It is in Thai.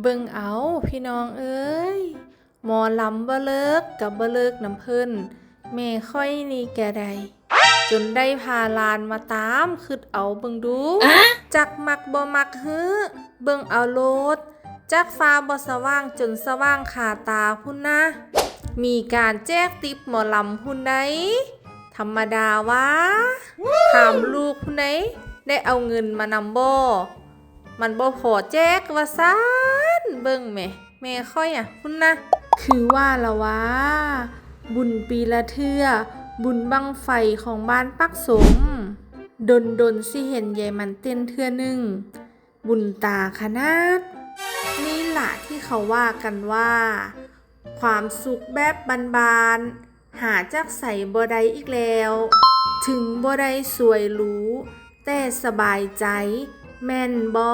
เบิ่งเอาพี่น้องเอ้ยหมอลำบ่เลิกกับบ่เลิกน้ำเพิ่นแม่ค่อยนี่แกใดจนได้พาลานมาตามคืดเอาเบิ่งดูจักมักบ่มักฮื้อเบิ่งเอาโลดจักฟ้าบ่สว่างจนสว่างขาตาพุ่นนะ มีการแจกติปหมอลำพุ่นใดธรรมดาวะถามลูกพุ่นใดได้เอาเงินมานำบ่มันบ่พอแจกว่าซา เบิ่งแม่แม่ค่อยอะพุ่นะ คือว่าละวะบุญปีละเทื่อบุญบังไฟของบ้านปักสม ดนดนๆสิเห็นยายมันเต้นเทื่อหนึ่งบุญตาขนาด นี่แหละที่เขาว่ากันว่า ความสุขแบบบานๆ หาจากใส่บ่ได้อีกแล้ว ถึงบ่ได้สวยหรูแต่สบายใจ แม่นบอ